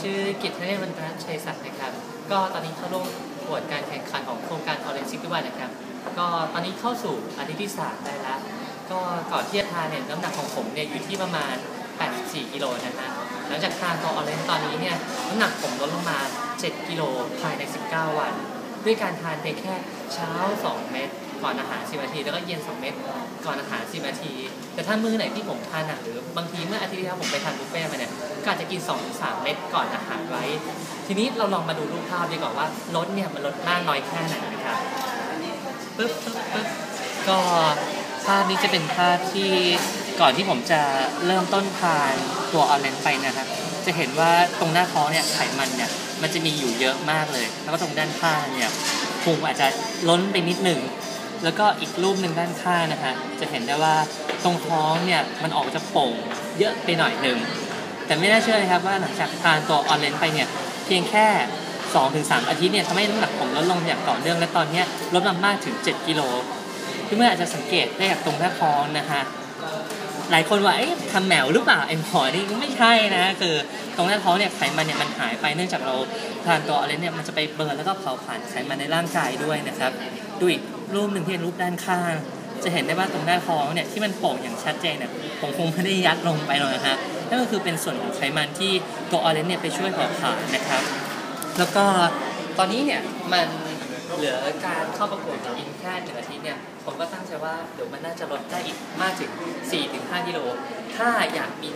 ชื่อกิตเทเนวันรัตน์ชัยศักดิ์นะครับ ก็ตอนนี้เข้าร่วมประกวดการแข่งขันของโครงการ Orange 61นะครับ ก็ตอนนี้เข้าสู่อาทิตย์ที่สามได้แล้ว ก็ก่อนที่จะทานเนี่ยน้ำหนักของผมเนี่ยอยู่ที่ประมาณ 84 กิโลนะฮะ หลังจากทานตัวออร์เรนตอนนี้เนี่ยน้ำหนักผมลดลงมา 7 กิโลภายใน 19 วัน ด้วยการทานเพียงแค่เช้า 2 เม็ดก่อนอาหาร 10 นาที แล้วก็เย็น 2 เม็ดก่อนอาหาร 10 นาที แต่ถ้ามื้อไหนที่ผมทานหนักหรือบางทีเมื่ออาทิตย์ที่แล้วผมไปทานบุฟเฟ่ต์มาเนี่ยก็อาจจะกิน 2-3 เม็ดก่อนอาหารไว้ ทีนี้เราลองมาดูรูปภาพดีกว่าว่าลดเนี่ยมันลดมากน้อยแค่ไหนนะครับปึ๊บปึ๊บปึ๊บก็ภาพนี้จะเป็นภาพที่ก่อนที่ผมจะเริ่มต้นทานตัวออเรนจ์ไปนะครับ จะเห็นว่าตรงหน้าท้องเนี่ยไขมันเนี่ย มันจะมีอยู่เยอะมากเลย แล้วก็ตรงด้านข้างเนี่ยพุงอาจจะล้นไปนิดหนึ่ง แล้วก็อีกรูปหนึ่งด้านข้างนะฮะจะเห็นได้ว่าตรงท้องเนี่ยมันออกจะโป่งเยอะไปหน่อยหนึ่ง แต่ไม่น่าเชื่อเลยครับว่าหลังจากทานตัวออนเลนไปเนี่ยเพียงแค่ 2-3 อาทิตย์เนี่ยทำให้น้ำหนักผมลดลงอย่างต่อเนื่องและตอนนี้ลดมามากถึง 7 กิโลเพื่ออาจจะสังเกตได้จากตรงหน้าท้องนะฮะ หลายคนว่าเอ๊ะทำแหมวหรือเปล่าไอ้หมอนี่ไม่ใช่นะคือตรงหน้าท้องเนี่ยไขมันเนี่ยมันหายไปเนื่องจากเราทานตัวออเรเนี่ยมันจะไปเบิร์นแล้วก็เผาผลาญไขมันในร่างกายด้วยนะครับดูอีกรูปหนึ่งที่เป็นรูปด้านข้าง จะเห็นได้ว่าตรงหน้าท้องเนี่ยที่มันโป่งอย่างชัดเจนเนี่ยผมคงไม่ได้ยัดลงไปหรอกนะฮะนั่นก็คือเป็นส่วนของไขมันที่ตัวออเรนเนี่ยไปช่วยเผาผลาญนะครับ แล้วก็ตอนนี้เนี่ยมัน เหลือการเข้าประกวดอีกแค่หนึ่งอาทิตย์เนี่ย ผมก็ตั้งใจว่าเดี๋ยวมันน่าจะลดได้อีกมากถึง 4-5กิโล ถ้าอยากมี